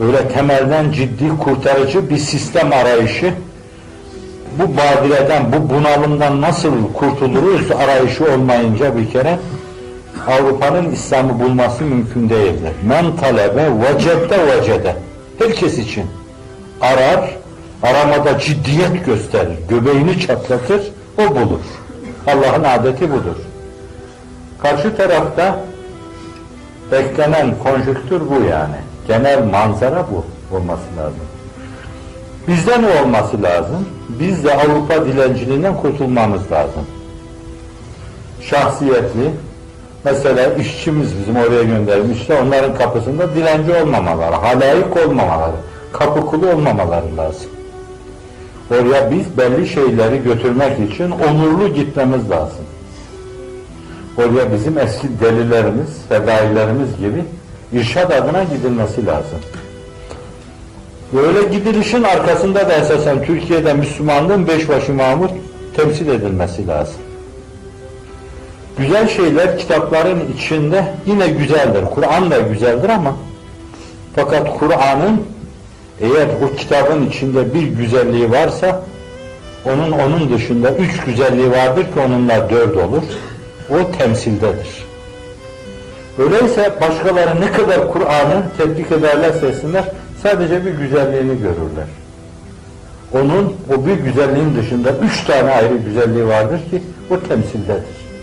öyle temelden ciddi kurtarıcı bir sistem arayışı bu badireden, bu bunalımdan nasıl kurtuluruz arayışı olmayınca bir kere Avrupa'nın İslam'ı bulması mümkün değildir. Men talebe vecedde vecede. Herkes için. Arar, aramada ciddiyet gösterir, göbeğini çatlatır, o bulur. Allah'ın adeti budur. Karşı tarafta beklenen konjüktür bu yani. Genel manzara bu olması lazım. Bizde ne olması lazım? Biz de Avrupa dilenciliğinden kurtulmamız lazım. Şahsiyetli, mesela işçimiz bizim oraya göndermişti, onların kapısında dilenci olmamaları, halayık olmamaları, kapı kulu olmamaları lazım. Oraya biz belli şeyleri götürmek için onurlu gitmemiz lazım. Oraya bizim eski delilerimiz, fedailerimiz gibi irşad adına gidilmesi lazım. Böyle gidilişin arkasında da esasen Türkiye'de Müslümanlığın beşbaşı Mahmut temsil edilmesi lazım. Güzel şeyler kitapların içinde yine güzeldir. Kur'an da güzeldir ama fakat Kur'an'ın eğer o kitabın içinde bir güzelliği varsa onun onun dışında üç güzelliği vardır ki onunla dört olur. O temsildedir. Öyleyse başkaları ne kadar Kur'an'ı tebrik ederlerse etsinler sadece bir güzelliğini görürler. Onun o bir güzelliğin dışında üç tane ayrı güzelliği vardır ki o temsildedir.